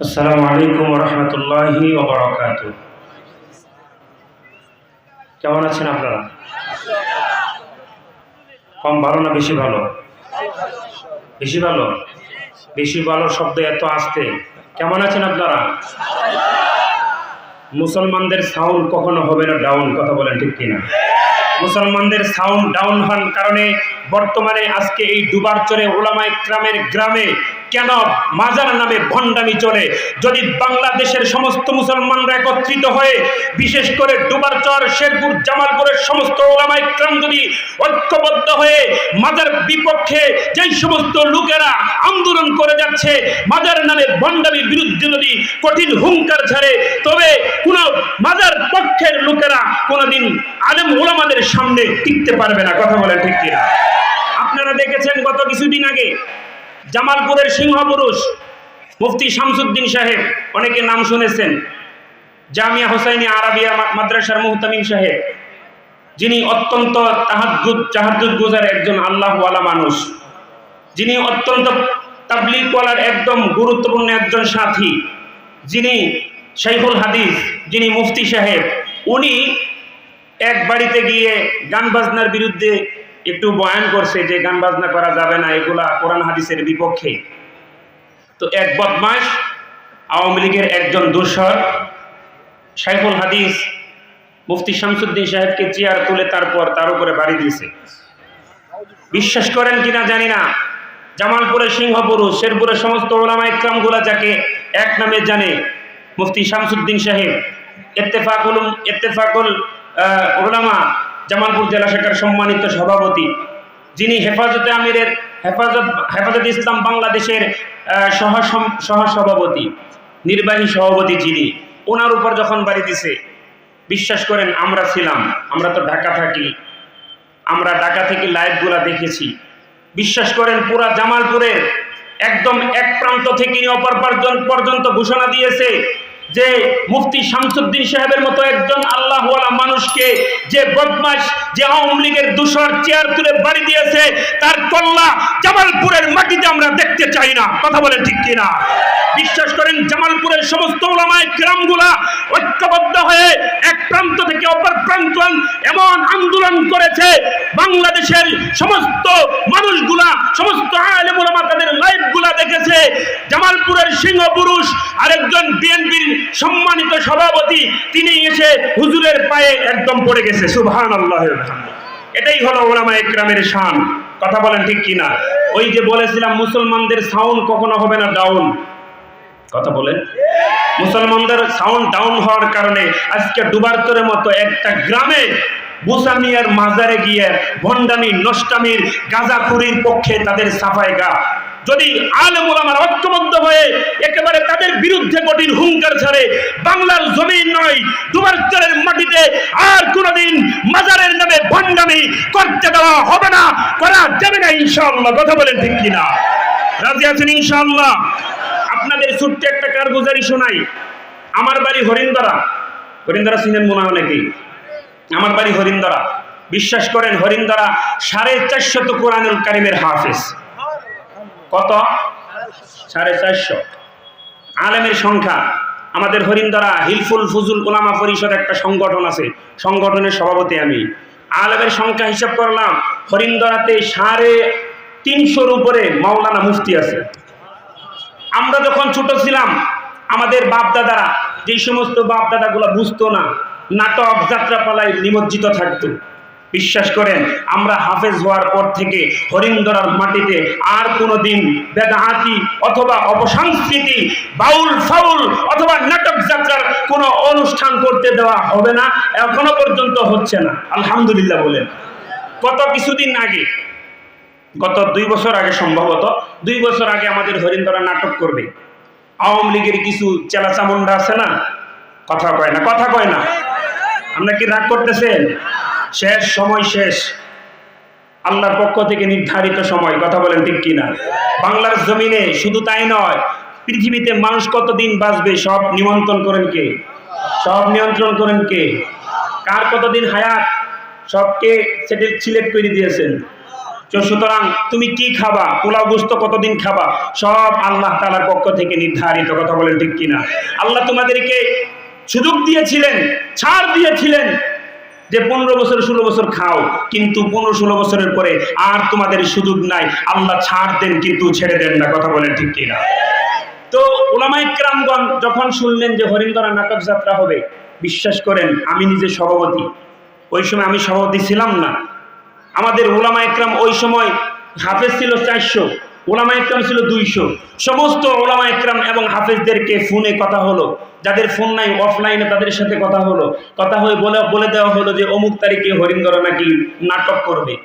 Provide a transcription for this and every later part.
আসসালামু আলাইকুম রহমতুল্লাহি কেমন আছেন আপনারা? কম ভালো না বেশি ভালো? বেশি ভালো? বেশি ভালো শব্দ এত আসতে। কেমন আছেন আপনারা? মুসলমানদের সাউন্ড কখনো হবে না ডাউন কথা বলেন ঠিক কিনা? মুসলমানদের সাউন্ড ডাউন হওয়ার কারণে বর্তমানে আজকে এই ডুবার চরে ওলামাই গ্রামের গ্রামে কেন? মাজার নামে ভণ্ডামি চলে। যদি বাংলাদেশের সমস্ত মুসলমানরা একত্রিত হয়ে, বিশেষ করে ডুবারচর শেরপুর, জামালপুরের সমস্ত ওলামাই গ্রাম যদি ঐক্যবদ্ধ হয়ে, মাজার বিপক্ষে যেই সমস্ত লোকেরা আন্দোলন করে যাচ্ছে, মাজার নামে ভণ্ডামির বিরুদ্ধে যদি কঠিন হুঙ্কার ছাড়ে, তবে কোন মাজার পক্ষের লোকেরা কোনোদিন আলেম ওলামাদের সামনে টিকতে পারবে না। কথা বলে ঠিক কিনা? আপনারা দেখেছেন গত কিছুদিন আগে জামালপুরের সিংহপুরুষ মুফতি শামসুদ্দিন সাহেব, অনেকে নাম শুনেছেন। জামিয়া হোসাইনি আরাবিয়া মাদ্রাসার মুহতামিম সাহেব। যিনি অত্যন্ত তাহাজুদ জাহাজুদ গুজার একজন আল্লাহওয়ালা মানুষ। যিনি অত্যন্ত তাবলিগওয়ালার একদম গুরুত্বপূর্ণ একজন সাথী। যিনি শাইখুল হাদিস, যিনি মুফতি সাহেব। উনি এক বাড়িতে গিয়ে গান বাজনার বিরুদ্ধে একটু বয়ান করছে যে গান বাজনা করা যাবে না এগুলা কোরআন হাদিসের বিপক্ষে। তো এক বদমাস আওয়ামী লীগের একজন দোসর শাইখুল হাদিস মুফতি শামসুদ্দিন সাহেবকে চেয়ার তুলে তারপর তার উপরে বাড়ি দিয়েছে। বিশ্বাস করেন কিনা জানি না। জামালপুরের সিংহপুরুষ শেরপুরের সমস্ত ওলামা ইকরামগুলা যাকে এক নামে জানে মুফতি শামসুদ্দিন সাহেব ইত্তেফাকুল আহ, ওলামা জামালপুর জেলা শাখার সম্মানিত সভাপতি, যিনি হেফাজতে আমিরের, হেফাজত হেফাজত ইসলাম বাংলাদেশের সহ সহসভাপতি, নির্বাহী সভাপতি যিনি, ওনার উপর যখন বাড়ি দিছে, বিশ্বাস করেন আমরা ছিলাম, আমরা তো ঢাকা থাকি, আমরা ঢাকা থেকে লাইভগুলা দেখেছি। বিশ্বাস করেন পুরা জামালপুরের একদম এক প্রান্ত থেকে অপর পর্যন্ত ঘোষণা দিয়েছে যে মুফতি শামসুদ্দিন সাহেবের মতো একজন মানুষকে যে বদমাস যে আওয়ামী লীগের দূষর চেয়ার তুলে বাড়ি দিয়েছে, তার কল্লা জামালপুরের মাটিতে আমরা দেখতে চাই না। কথা বলে ঠিক কিনা? বিশ্বাস করেন, জামালপুরের সমস্ত ওলামায় গ্রামগুলা ঐক্যবদ্ধ হয়ে এক প্রান্ত থেকে অপর প্রান্ত এমন আন্দোলন করেছে, বাংলাদেশের সমস্ত মানুষগুলা, সমস্ত আলেম ওলামা তাদের লাইভগুলা দেখেছে। জামালপুরের সিংহ পুরুষ আরেকজন বিএনপির সম্মানিত সভাপতি, তিনি এসে হুজুরের পায়ে একদম পড়ে গেছে। সুবহান আল্লাহ এটাই হলো ওলামা একরামের শান। কথা বলেন ঠিক কিনা? ওই যে বলেছিলাম, মুসলমানদের সাউন্ড কখনো হবে না ডাউন কথা বলেন। মুসলমানদের সাউন্ড ডাউন হওয়ার কারণে আজকে ডুবারতরের মতো একটা গ্রামে বুসামিয়ার মাজারে গিয়ে ভণ্ডামি, নষ্টামির, গাঁজাখুরির পক্ষে তাদের সাফাই গা। যদি আলেম ওলামার ঐক্যবদ্ধ হয়ে একেবারে তাদের বিরুদ্ধে কঠিন হুঙ্কার ছাড়ে, বাংলার জমিন নয় ডুবারচরের মাটিতে আর কোনোদিন মাজারের নামে ভণ্ডামি করতে দেওয়া হবে না, করা যাবে না ইনশাআল্লাহ। কথা বলেন ঠিক কিনা? রাজি আছেন ইনশাআল্লাহ? আপনাদের ছোট্ট একটা কারগুজারি শোনাই। আমার বাড়ি হরিন্দরা হরিন্দরা চিনেন মনে হয় অনেকেই। আমার বাড়ি হরিন্দরা বিশ্বাস করেন হরিন্দরা সাড়ে চারশত কোরআনুল কারিমের হাফেজ। কত? সাড়ে চারশো। আলেমের সংখ্যা। আমাদের হরিন্দরা হিলফুল ফুজুল ওলামা পরিষদ একটা সংগঠন আছে। সংগঠনের সভাপতি আমি। আলেমের সংখ্যা হিসাব করলাম হরিন্দরাতে সাড়ে তিনশোর উপরে মাওলানা মুফতি আছে। আমরা যখন ছোট ছিলাম, আমাদের বাপ দাদারা যেই সমস্ত বাপ দাদাগুলো বুঝতো না, নাটক যাত্রাপালায় নিমজ্জিত থাকতো। বিশ্বাস করেন, আমরা হাফেজ হওয়ার পর থেকে হরিন্দরার মাটিতে আর কোনো দিন বেদাহাতি অথবা অপসংস্কৃতি, বাউল, ফাউল অথবা নাটক যাত্রার কোনো অনুষ্ঠান করতে দেওয়া হবে না, এখনও পর্যন্ত হচ্ছে না। আলহামদুলিল্লাহ বলেন। গত কিছুদিন আগে, গত দুই বছর আগে সম্ভবত, দুই বছর আগে আমাদের হরিন্দরা নাটক করবে। আওয়ামী লীগের কিছু চেলা চামুন্ডা আছে না? কথা কয় না, কথা কয় না। আপনারা কি রাগ করতেছেন? শেষ সময় শেষ। আল্লাহর পক্ষ থেকে নির্ধারিত সময়, কথা বলেন ঠিক কিনা? বাংলার জমিনে শুধু তাই নয়, পৃথিবীতে মানুষ কতদিন বাঁচবে সব নিমন্ত্রণ করেন কে? সব নিয়ন্ত্রণ করেন কে? কার কতদিন হায়াত? সবকে সেটেল সিলেক্ট করে দিয়েছেন? সুতরাং তুমি কি খাবা? পোলাও গোস্ত কতদিন খাবা? সব আল্লাহ তালার পক্ষ থেকে নির্ধারিত, কথা বলেন ঠিক কিনা? আল্লাহ তোমাদেরকে সুযোগ দিয়েছিলেন, ছাড় দিয়েছিলেন। যে পনেরো বছর, ষোলো বছর খাও, কিন্তু পনেরো, ষোলো বছরের পরে আর তোমাদের সুযোগ নাই। আল্লাহ ছাড় দেন, কিন্তু ছেড়ে দেন না। কথা বলেন ঠিক কিনা? তো ওলামাই ক্রামগণ যখন শুনলেন যে হরিন্দরা নাটক যাত্রা হবে, বিশ্বাস করেন, আমি নিজে সভাপতি। ওই সময় আমি সভাপতি ছিলাম না। আমাদের ওলামা একরাম ওই সময় হাফেজ ছিল চারশো। ওলামা একরাম ছিল দুইশো। সমস্ত ওলামা একরাম এবং হাফেজদেরকে ফোনে কথা হলো। যাদের ফোন নাই অফলাইনে তাদের সাথে কথা হলো। কথা হয়ে বলে বলে দেওয়া হলো যে, অমুক তারিখে হরিন্দর নাকি নাটক করবে।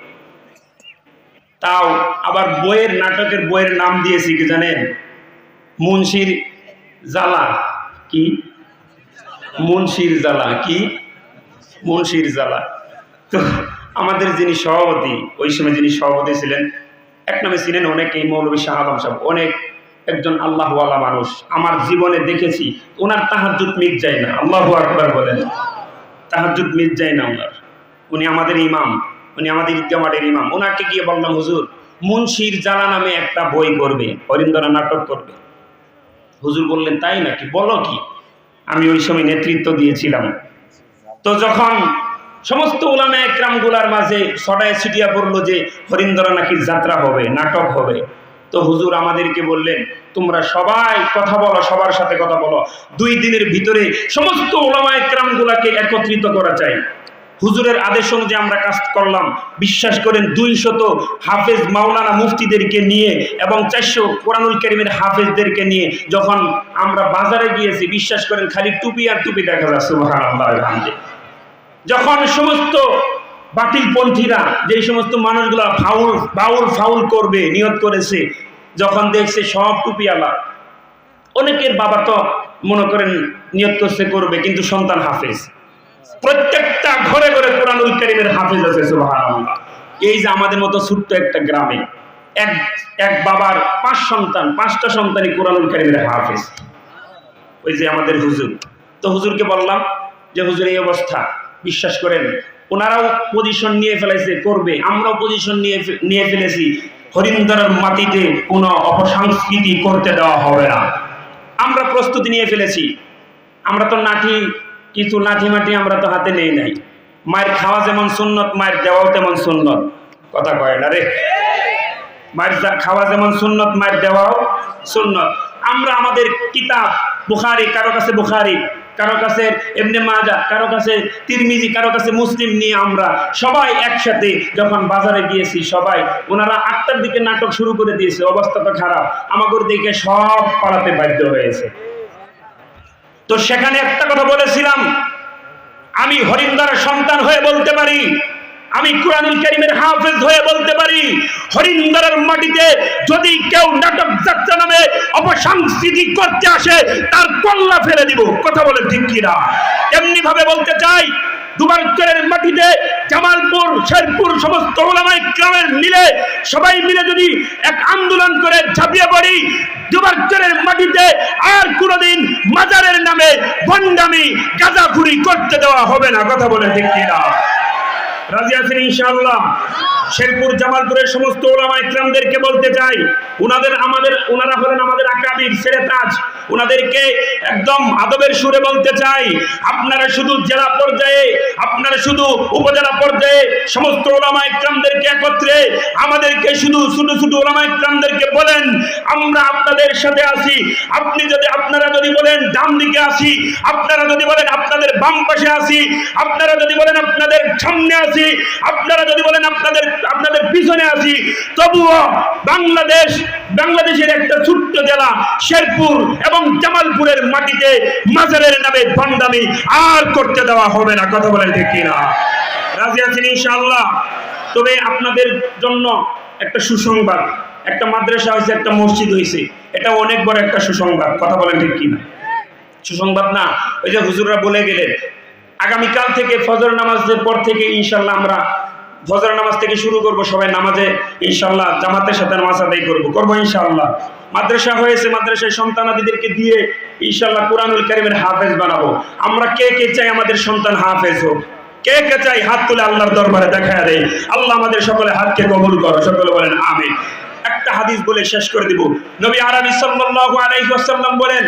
তাও আবার বইয়ের নাটকের বইয়ের নাম দিয়েছি কি জানেন? মুন্সির জ্বালা। কি? মুন্সির জ্বালা। কি? মুন্সির জ্বালা। তো আমাদের যিনি সভাপতি, ওই সময় যিনি সভাপতি ছিলেন এক নামে ছিলেন অনেকেই মৌলবী শাহ সাহেব, অনেক একজন আল্লাহওয়ালা মানুষ। আমার জীবনে দেখেছি, ওনার তাহাজুদ মিট যায় না। আল্লাহ আকবার বলেন তাহাজুদ মিট যায় না ওনার। উনি আমাদের ইমাম, উনি আমাদের মাঠের ইমাম। ওনাকে গিয়ে বললাম, হুজুর মুন্সির জ্বালা নামে একটা বই করবে হরিন্দরা নাটক করবে। হুজুর বললেন, তাই নাকি? বলো কি? আমি ওই সময় নেতৃত্ব দিয়েছিলাম। তো যখন সমস্ত ওলামা একরামগুলার মাঝে সটায় ছিটিয়া পড়ল যে হরিন্দরা নাকি যাত্রা হবে, নাটক হবে। তো হুজুর আমাদেরকে বললেন, তোমরা সবাই কথা বলো, সবার সাথে কথা বলো। দুই দিনের ভিতরে সমস্ত ওলামা একরামগুলাকে একত্রিত করা চাই। হুজুরের আদেশ অনুযায়ী আমরা কাজ করলাম। বিশ্বাস করেন, দুইশত হাফেজ মাওলানা মুফতিদেরকে নিয়ে এবং চারশো কোরআনুল করিমের হাফেজদেরকে নিয়ে যখন আমরা বাজারে গিয়েছি, বিশ্বাস করেন, খালি টুপি আর টুপি দেখা যাচ্ছে যখন সমস্ত বাতিল পন্থীরা যে সমস্ত মানুষগুলো ফাউল, বাউল ফাউল করবে নিয়ত করেছে, যখন দেখছে সব টুপিওয়ালা অনেকের বাবা তো মনে করেন নিয়ত করছে, করবে, কিন্তু সন্তান হাফেজ। প্রত্যেকটা ঘরে ঘরে কোরআনুল করিমের হাফেজ আছে এই যে আমাদের মতো ছোট্ট একটা গ্রামে, এক এক বাবার পাঁচ সন্তান, পাঁচটা সন্তানই কোরআনুল করিমের হাফেজ। ওই যে আমাদের হুজুর। তো হুজুরকে বললাম যে, হুজুর, এই অবস্থা। বিশ্বাস করেন, ওনারাও পজিশন নিয়ে ফেলেছে, করবে। আমরাও পজিশন নিয়ে নিয়ে ফেলেছি। হরিন্দরের মাটিতে কোনো অপসংস্কৃতি করতে দেওয়া হবে না। আমরা প্রস্তুতি নিয়ে ফেলেছি। আমরা তো নাঠি কিছু লাঠি মাটি আমরা তো হাতে নেই নাই। মায়ের খাওয়া যেমন সুন্নত, মায়ের দেওয়াও তেমন সুন্নত। কথা কয় না রে? মায়ের খাওয়া যেমন সুন্নত, মায়ের দেওয়াও সুন্নত। আমরা আমাদের কিতাব, বুখারি, কারও কাছে বুখারি কারও কাছে এমনি মাজা, কারও কাছে তিরমিজি, কারও কাছে মুসলিম নিয়ে আমরা সবাই একসাথে যখন বাজারে গিয়েছি, সবাই ওনারা আটটার দিকে নাটক শুরু করে দিয়েছে, অবস্থা তো খারাপ। আমাদের দিকে সব পালাতে বাধ্য হয়েছে। তো সেখানে একটা কথা বলেছিলাম, আমি হরিন্দার সন্তান হয়ে বলতে পারি, আমি কোরআনুল করিমের হাফেজ হয়ে বলতে হরিন্দারের মাটিতে যদি কেউ নাটক যাত্রা নামে অপসংস্কৃতি করতে আসে, তার কল্লা ফেলে দিব। কথা বলে ঠিক কিনা? এমনি ভাবে বলতে চাই মাটিতে জামালপুর, শেরপুর সমস্ত ওলামাই গ্রামের মিলে সবাই মিলে যদি এক আন্দোলন করে ঝাঁপিয়ে পড়ি দুবারচরের মাটিতে আর কোনোদিন মাজারের নামে বন্ডামি গাঁজাখুরি করতে দেওয়া হবে না। কথা বলে ঠিক কিনা? রাজি আছেন ইনশাআল্লাহ। শেরপুর, জামালপুরের সমস্ত ওলামা ইকরামদেরকে বলতে চাই, উনাদের আমাদের ওনারা হলেন আমাদের আকাবির সেরে তাজ ওনাদেরকে একদম আদবের সুরে বলতে চাই, আপনারা শুধু জেলা পর্যায়ে, আপনারা শুধু উপজেলা পর্যায়ে সমস্ত ওলামা ইকরামদেরকে একত্রে আমাদেরকে শুধু ছোট ছোট ওলামা ইকরামদেরকে বলেন, আমরা আপনাদের সাথে আছি। আপনি যদি, আপনারা যদি বলেন ডান দিকে আসি আপনারা যদি বলেন আপনাদের বাম পাশে আসি আপনারা যদি বলেন আপনাদের সামনে আসি আপনারা যদি বলেন আপনাদের আপনাদের পিছনে আসি তবুও বাংলাদেশ, বাংলাদেশের একটা ছোট্ট জেলা শেরপুর এবং জামালপুরের মাটিতে মাজারের নামে ভণ্ডামি আর করতে দেওয়া হবে না। কথা বলেন ঠিক কিনা? রাজি আছেন ইনশাআল্লাহ? তবে আপনাদের জন্য একটা সুসংবাদ, একটা মাদ্রাসা হয়েছে একটা মসজিদ হয়েছে এটা অনেক বড় একটা সুসংবাদ। কথা বলেন ঠিক কিনা? সুসংবাদ না, ওই যে হুজুররা বলে গেলেন আগামীকাল থেকে ফজর নামাজের পর থেকে ইনশাল্লাহ আমরা ফজর নামাজ থেকে শুরু করব, সবাই নামাজে ইনশাল্লাহ জামাতের সাথে নামাজ আদায় করব করব ইনশাল্লাহ মাদ্রাসা হয়েছে, মাদ্রাসায় সন্তানাদিদেরকে দিয়ে ইনশাল্লাহ কোরআনুল কারিমের হাফেজ বানাবো। আমরা কে কে চাই আমাদের সন্তান হাফেজ হোক? কে কে চাই হাত তুলে আল্লাহর দরবারে দেখা দেয়? আল্লাহ আমাদের সকলে হাতকে কবুল করো, সকলে বলেন আমিন। একটা হাদিস বলে শেষ করে দিব। নবী আরবি সাল্লাল্লাহু আলাইহি ওয়াসাল্লাম বলেন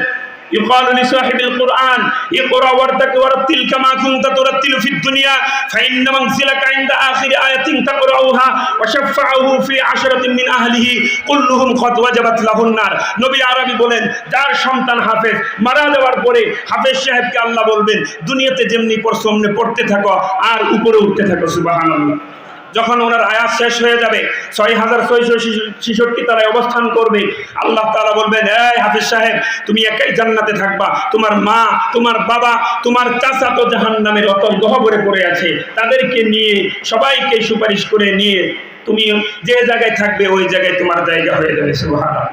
يقال لصاحب القرآن اقرأ وارتق ورتل كما كنت ترتل في الدنيا فإن منزلك عند آخر آية تقرأها وشفعه في عشرة من أهله كلهم قد وجبت له النار নবী আরবি বলেন যার সন্তান হাফেজ মারা যাওয়ার পরে হাফেজ সাহেবকে আল্লাহ বলবেন দুনিয়াতে যেমনি পড়ছো অমনি পড়তে থাকো আর উপরে উঠতে থাকো সুবহানাল্লাহ যখন ওনার আয়াত শেষ হয়ে যাবে, ছয় হাজার ছয়শো ছেষট্টি তারায় অবস্থান করবে, আল্লাহ তালা বলবেন, এই হাফিজ সাহেব, তুমি একাই জান্নাতে থাকবা। তোমার মা, তোমার বাবা, তোমার চাচা তো জাহান নামের অতল গহবরে পড়ে আছে। তাদেরকে নিয়ে, সবাইকে সুপারিশ করে নিয়ে, তুমি যে জায়গায় থাকবে, ওই জায়গায় তোমার জায়গা হয়ে যাবে। সুবহানাল্লাহ।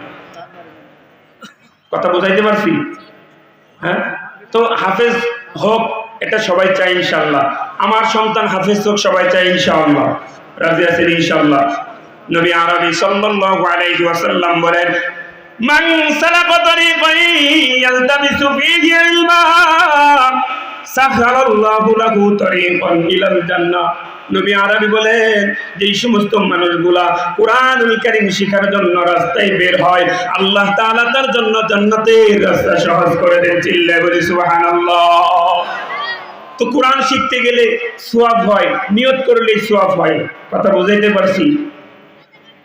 কথা বোঝাইতে পারছি? হ্যাঁ? তো হাফেজ হোক, এটা সবাই চাই ইনশাল্লাহ আমার সন্তান হাফেজ হোক, সবাই চাই ইনশাআল্লাহ। রাজি আছেন ইনশাআল্লাহ? নবী আরবি সাল্লাল্লাহু আলাইহি ওয়াসাল্লাম বলেন, মান সালাকা তরিকান ইয়ালতামিসু ফীহি ইলমা সাখারাল্লাহু লাহু তরিকান ইলাল জান্নাহ। নবী আরবি বলেন যে সমস্ত মানুষগুলা কোরআনুল কারীম শিখার জন্য রাস্তায় বের হয়, আল্লাহ তাআলা তার জন্য জান্নাতের রাস্তা সহজ করে দেন। চিল্লায় বলি, সুবহানাল্লাহ। তো কোরআন শিখতে গেলে সোয়াব হয়, নিয়ত করলে সোয়াব হয়, কথা বুঝাইতে পারছি?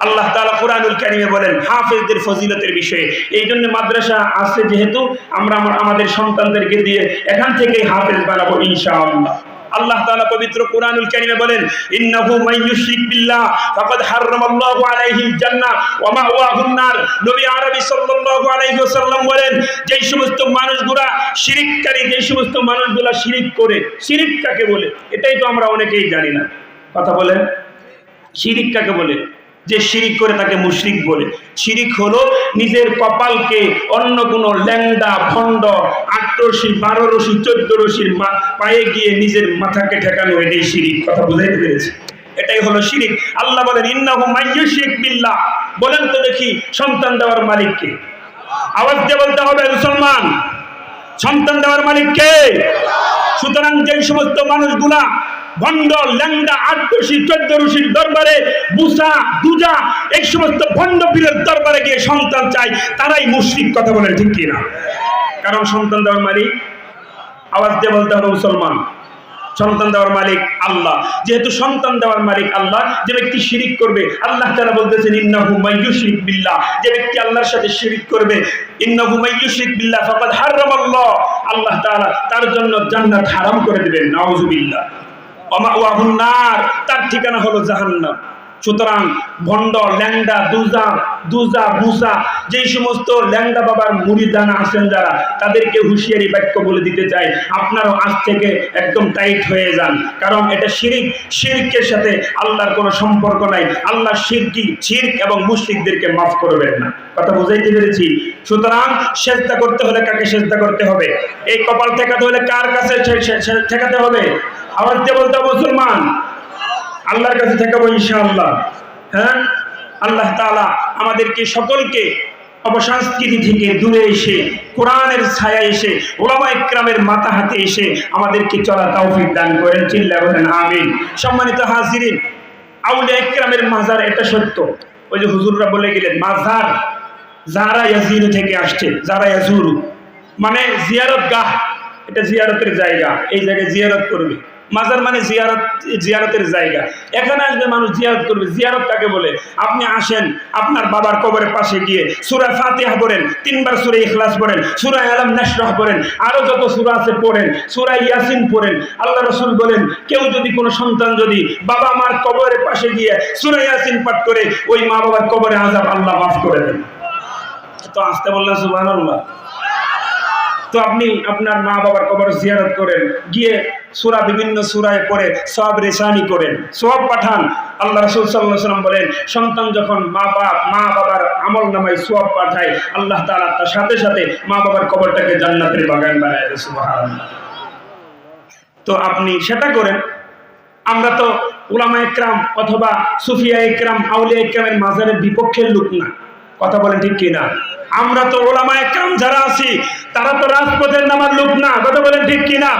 আল্লাহ তালা কোরআনুল কারিমে বলেন, হাফেজদের ফজিলতের বিষয়ে। এই জন্য মাদ্রাসা আছে যেহেতু, আমরা আমাদের সন্তানদেরকে দিয়ে এখান থেকেই হাফেজ বানাবো ইনশাআল্লাহ। আল্লাহ তাআলা পবিত্র কোরআনুল কারীমে বলেন, ইন্নাহু মাইয়ুশরিক বিল্লাহ, ফাকাদ হারামাল্লাহু আলাইহিল জান্নাহ ওয়া মাওয়াহুন নার। নবী আরবি সাল্লাল্লাহু আলাইহি ওয়াসাল্লাম বলেন, যেই সমস্ত মানুষগুলা শিরিককারী, যেই সমস্ত মানুষগুলা শিরিক করে, শিরিক কাকে বলে? এটাই তো আমরা অনেকেই জানি না। কথা বলেন, শিরিক কাকে বলে? যে শিরিক করে তাকে মুশরিক বলে। শিরিক হলো নিজের কপালকে অন্য কোনো ল্যাংডা, ভণ্ড, আট রশি, বারো রশি, চোদ্দ রশির পায়ে গিয়ে নিজের মাথাকে ঠেকানো, এটাই শিরিক। কথা বুঝাইতে পেরেছে এটাই হলো শিরিক। আল্লাহ বলেন, ইন্নাহু মাইয়ুশরিক বিল্লাহ। বলেন তো দেখি, সন্তান দেওয়ার মালিককে আওয়াজ দিয়ে বলতে হবে, মুসলমান। সন্তান দেওয়ার মালিক কে? সুতরাং যেই সমস্ত মানুষগুলা ভণ্ড চোদ্দ ঋষির দরবারে বুসা, দুজা, এই সমস্ত ভণ্ড পীরের দরবারে গিয়ে সন্তান চায়, তারাই মুশরিক কথা বলেন ঠিক কিনা কারণ সন্তান দেওয়ার মালিক, আওয়াজ দিয়ে বলতে হবে মুসলমান, সন্তান দেওয়ার মালিক আল্লাহ। যেহেতু সন্তান দেওয়ার মালিক আল্লাহ, যে ব্যক্তি শিরিক করবে, আল্লাহ তারা বলতেছেন, ইন্নাহু মাইয়ুশরিক বিল্লাহ। যে ব্যক্তি আল্লাহর সাথে শিরিক করবে, ইন্নাহু মাইয়ুশরিক বিল্লাহ, ফাকাদ হারামাল্লাহ। আল্লাহ তাআলা তার জন্য জান্নাত হারাম করে দিবেন, নাউজুবিল্লাহ। ওয়ামাওয়াহুন নার, তার ঠিকানা হলো জাহান্নাম। সুতরাং ভণ্ড, ল্যাংডা দুজা দুজা যেই সমস্ত ল্যাংডা বাবার মুড়িদানা যারা, তাদেরকে হুঁশিয়ারি বাক্য বলে দিতে চাই, আপনারাও আজ থেকে একদম টাইট হয়ে যান। কারণ এটা শিরিক, শিরকের সাথে আল্লাহর কোনো সম্পর্ক নাই। আল্লাহ শিরকি এবং মাফ করবেন না। কথা বুঝাইতে পেরেছি? সুতরাং সেজদা করতে হলে কাকে সেজদা করতে হবে? এই কপাল ঠেকাতে হলে কার কাছে ঠেকাতে হবে? আওয়াজ দিয়ে বলতে মুসলমান, আল্লাহর কাছে ঠেকাবো ইনশাআল্লাহ। হ্যাঁ? আল্লাহ তাআলা আমাদেরকে সকলকে অপসংস্কৃতি থেকে দূরে এসে, কোরআনের ছায়া এসে, ওলামা ইকরামের মাথা হাতে এসে আমাদেরকে চলা তৌফিক দান করেন। চিল্লা বলেন, আমিন। সম্মানিত হাজিরিন, আউলিয়া ইকরামের মাজার এটা সত্য। ওই যে হুজুররা বলে গেলেন, মাজার যারা ইয়াজিরু থেকে আসছে, যারা ইয়াজুরু মানে জিয়ারত গাহ এটা জিয়ারতের জায়গা, এই জায়গায় জিয়ারত করবে। মাজার মানে জিয়ারত, জিয়ারতের জায়গা। এখানে আসবে মানুষ জিয়ারত করবে। জিয়ারত কাকে বলে? আপনি আসেন, আপনার বাবার কবরের পাশে গিয়ে সুরা ফাতিহা পড়েন, তিনবার সুরা ইখলাস পড়েন, সুরা আলম নাশরাহ পড়েন, আরও যত সুরা আছে পড়েন, সুরা ইয়াসিন পড়েন। আল্লাহ রসুল বলেন, কেউ যদি কোনো সন্তান যদি বাবা মার কবরের পাশে গিয়ে সুরা ইয়াসিন পাঠ করে, ওই মা বাবার কবরে আজাব আল্লাহ মাফ করে দেন। তো আসতে বললেন সুবহানাল্লাহ। তো আপনি আপনার মা বাবার কবর জিয়ারত করেন, গিয়ে সুরা বিভিন্ন সুরায় পড়ে সব রেশানি করেন সব পাঠান। আল্লাহ রসুল সাল্লাহ সাল্লাম বলেন, সন্তান যখন মা বাপ মা বাবার আমল নামায় সব পাঠায়, আল্লাহ তাআলা তার সাথে সাথে মা বাবার কবরটাকে জান্নাতের বাগান বানায় তো আপনি সেটা করেন। আমরা তো উলামা একরাম অথবা সুফিয়া একরাম, আউলিয়া একরামের মাজারের বিপক্ষের লোক না। কথা বলেন ঠিক কিনা? আমরা তো ওলামায় একরাম যারা আছি, তারা তো রাজপথের নামার লোক না। কথা বলেন ঠিক কিনা?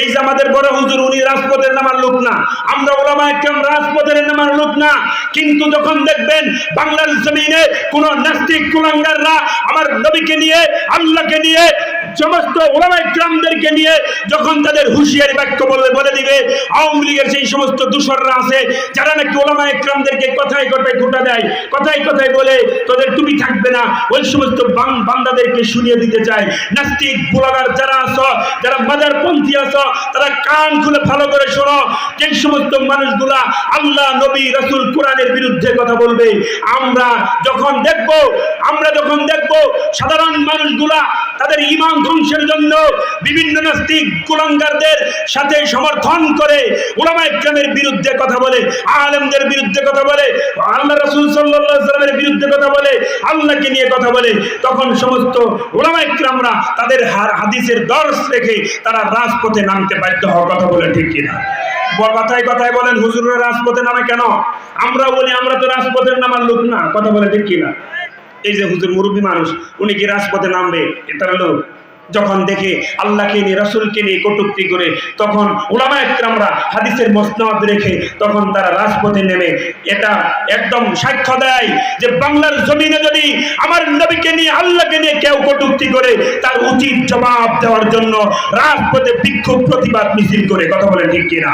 এই যে আমাদের বড় হুজুর, উনি রাজপথের নামার লোক না। আমরা ওলামায় একদম রাজপথের নামার লোক না। কিন্তু যখন দেখবেন বাংলার জমিনে কোন নাস্তিক কুলাঙ্গাররা আমার নবীকে নিয়ে, আল্লাহকে নিয়ে সমস্ত ওলামা ইকরামদেরকে নিয়ে যখন তাদের হুঁশিয়ারি বাক্য বলে বলে দিবে, আওয়ামী লীগের সেই সমস্ত দূষররা আছে, যারা নাকি ওলামা ইকরামদেরকে কথায় কথায় গোটা দেয়, কথায় কথায় বলে, তোদের তুমি থাকবে না। ওই সমস্ত বান্দাদেরকে শুনিয়ে দিতে চায়। নাস্তিক ব্লগার যারা আছো, যারা মাজার পন্থী আছো, তারা কান খুলে ভালো করে শোনো। যে সমস্ত মানুষগুলা আল্লাহ, নবী, রাসূল কোরআনের বিরুদ্ধে কথা বলবে, আমরা যখন দেখব, আমরা যখন দেখব সাধারণ মানুষগুলা তাদের ইমান ধ্বংসের জন্য বিভিন্ন নাস্তিক কুলাঙ্গারদের সাথে সমর্থন করে ওলামা ইকরামের বিরুদ্ধে কথা বলে, আলেমদের বিরুদ্ধে কথা বলে আল্লাহ রাসূল সাল্লামের বিরুদ্ধে কথা বলে, আল্লাহকে নিয়ে কথা বলে। তখন সমস্ত ওলামা ইকরামরা তাদের হাদিসের দর্শ রেখে তারা রাজপথে নামতে বাধ্য হওয়ার কথা বলে, ঠিক কিনা কথায় কথায় বলেন, হুজুরের রাজপথে নামে কেন? আমরা বলি, আমরা তো রাজপথের নামার লোক না। কথা বলে, ঠিক কিনা এই যে হুজুর মুরব্বী মানুষ, উনি কি রাজপথে নামবে? এটার লোক। যখন দেখে আল্লাহকে নিয়ে, রাসূলকে নিয়ে কটূক্তি করে, তখন ওলামা একরামরা হাদিসের মসনদ রেখে তখন তারা রাজপথে নেমে। এটা একদম সাক্ষ্য দেয় যে বাংলার জমিনে যদি আমার নবীকে নিয়ে, আল্লাহকে নিয়ে কেউ কটূক্তি করে, তার উচিত জবাব দেওয়ার জন্য রাজপথে বিক্ষোভ, প্রতিবাদ, মিছিল করে। কথা বলে ঠিক কিনা?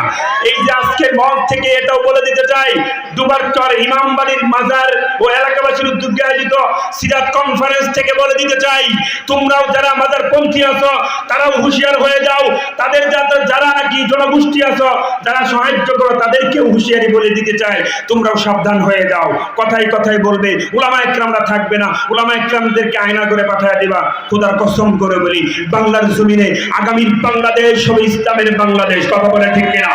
এই যে আজকের মঞ্চ থেকে এটাও বলে দিতে চাই দুবার চর ইমামবাড়ির মাজার ও এলাকাবাসীর উদ্যোগে আয়োজিত সিরাত কনফারেন্স থেকে বলে দিতে চাই, তোমরাও যারা মাজার পন্থী আছো? তারাও হুঁশিয়ার হয়ে যাও। তাদের যারা নাকি জনগোষ্ঠী আছো, যারা সাহায্য করো, তাদেরকেও হুঁশিয়ারি বলে দিতে চাই। তোমরাও সাবধান হয়ে যাও। কথাই কথাই বলবে, উলামা একরামরা থাকবে না। উলামা একরামদেরকে আয়না করে পাঠায় দিবা। খোদার কসম করে বলি, বাংলার জমিনে আগামীর বাংলাদেশ হবে ইসলামের বাংলাদেশ। কথা বলে ঠিক কিনা?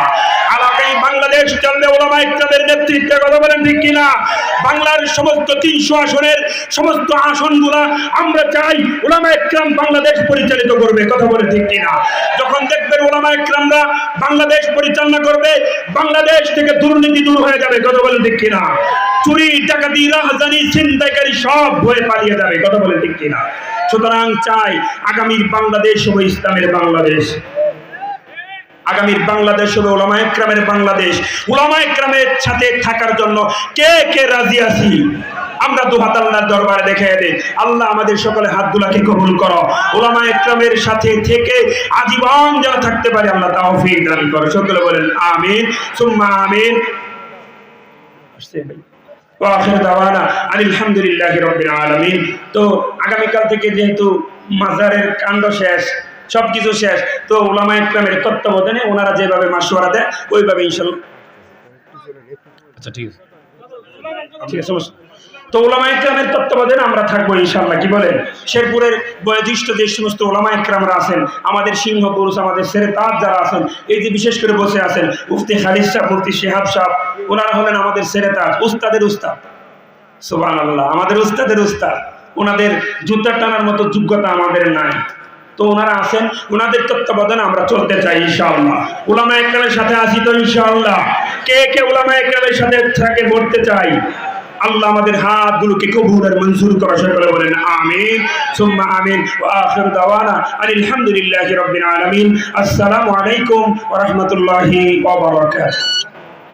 আগামী বাংলাদেশ চলবে ওলামা ইকরামের নেতৃত্বে কথা বলেন ঠিক কিনা? বাংলার সমস্ত তিনশো আসনের সমস্ত আসনগুলা আমরা চাই ওলামা ইকরাম বাংলাদেশ পরিচালিত করবে, কথা বলে ঠিক কিনা? যখন দেখবেন ওলামা ইকরামরা বাংলাদেশ পরিচালনা করবে, বাংলাদেশ থেকে দুর্নীতি দূর হয়ে যাবে, কথা বলে ঠিক কিনা? চুরি, ডাকাতি, রাজধানী, ছিনতাইকারী সব ভয়ে পালিয়ে যাবে, কথা বলে ঠিক কিনা? সুতরাং চাই আগামীর বাংলাদেশ হবে ইসলামের বাংলাদেশ। আগামীর বাংলাদেশ হবে ওলামা একরামের বাংলাদেশ। ওলামা একরামের সাথে থাকার জন্য কে কে রাজি আছি? আমরা দু হাত আল্লাহর দরবারে দেখে দে আল্লাহ আমাদের সকলে হাতগুলাকে কবুল করো। ওলামা একরামের সাথে থেকে আজীবন যারা থাকতে পারে, আল্লাহ তাওফিক দান করো। সকলে বলেন, আমিন। সুম্মা আমিন। আসছে ভাই। ওয়াখির দাওয়ানা আলহামদুলিল্লাহি রাব্বিল আলামিন। তো আগামীকাল থেকে যেহেতু মাজারের কাণ্ড শেষ সবকিছু শেষ। তো ওলামা ইকরামের তত্ত্বাবধানে ওনারা যেভাবে মাসওয়ারা দেয় ওইভাবে ইনশাল্লাহ। আচ্ছা ঠিক আছে। ঠিক আছে তো ওলামা ইকরামের তত্ত্বাবধানে আমরা থাকব ইনশাল্লাহ কি বলেন? শেরপুরের বয়োধিষ্ঠ যে সমস্ত ওলামা ইকরামরা আছেন আমাদের সিংহ পুরুষ আমাদের সেরে তার যারা আছেন এই যে বিশেষ করে বসে আছেন মুফতি খালিদ সাহ মুফতি শেহাব সাহ ওনারা হলেন আমাদের সেরে তাজ উস্তাদের উস্তাদ। সুবান আল্লাহ আমাদের উস্তাদের উস্তাদ। ওনাদের জুতা টানার মতো যোগ্যতা আমাদের নাই। তো ওনারা আছেন, ওনাদের তত্ত্বাবধানে আমরা চলতে চাই ইনশাআল্লাহ। ওলামা একরামের সাথে আসি তো ইনশাআল্লাহ। কে কে ওলামা একরামের সাথে থাকে বলতে চাই? আল্লাহ আমাদের হাতগুলোকে কবুল আর মঞ্জুর করা সকলে বলেন, আমিন। সুম্মা আমিন ওয়া আখির দাওয়ানা আলহামদুলিল্লাহি রাব্বিল আলামিন। আসসালামু আলাইকুম ওয়া রাহমাতুল্লাহি ওয়া বারাকাতুহু।